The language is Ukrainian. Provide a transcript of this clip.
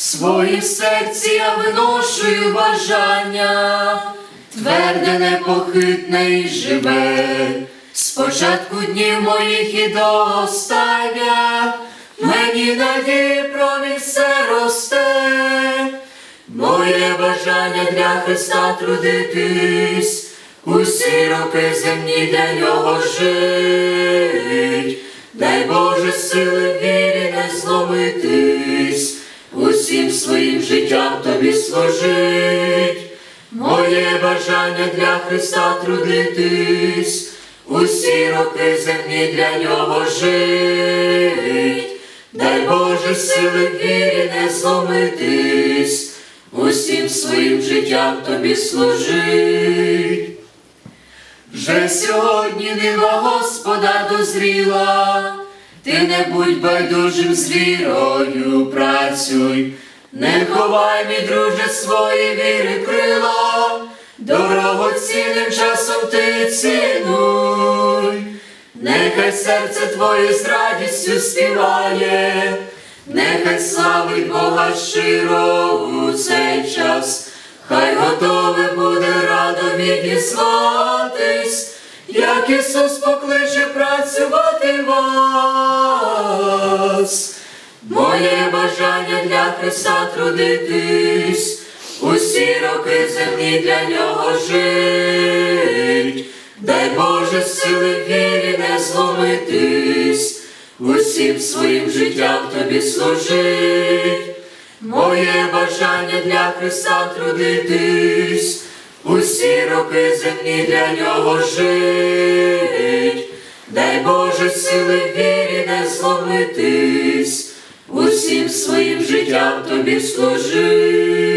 своїм серці я виношую бажання, тверде, непохитне і живе, спочатку днів моїх і до остання, мені надії промінь все росте, моє бажання для Христа трудитись, усі роки земні для нього жить, дай Боже сили вірі не зломитись, усім своїм життям тобі служить. Моє бажання для Христа трудитись, усі роки земні для нього жить, дай Боже сили вірі не зломитись, усім своїм життям тобі служить. Вже сьогодні дива Господа дозріла, ти не будь байдужим з вірою, працюй, не ховай, мій друже, свої віри крила, дорогоцінним часом ти цінуй, нехай серце твоє з радістю співає, нехай славить Бога щиро у цей час. Хай готове буде радо відізватись, як Ісус покличе працювати вас. Моє бажання для Христа трудитись, усі роки земні для нього жить, дай Боже сили вірі не зломитись, усім своїм життям тобі служить. Моє бажання для Христа трудитись, усі роки земні для нього жить, дай Боже сили вірі не зломитись, своїм життям тобі служив.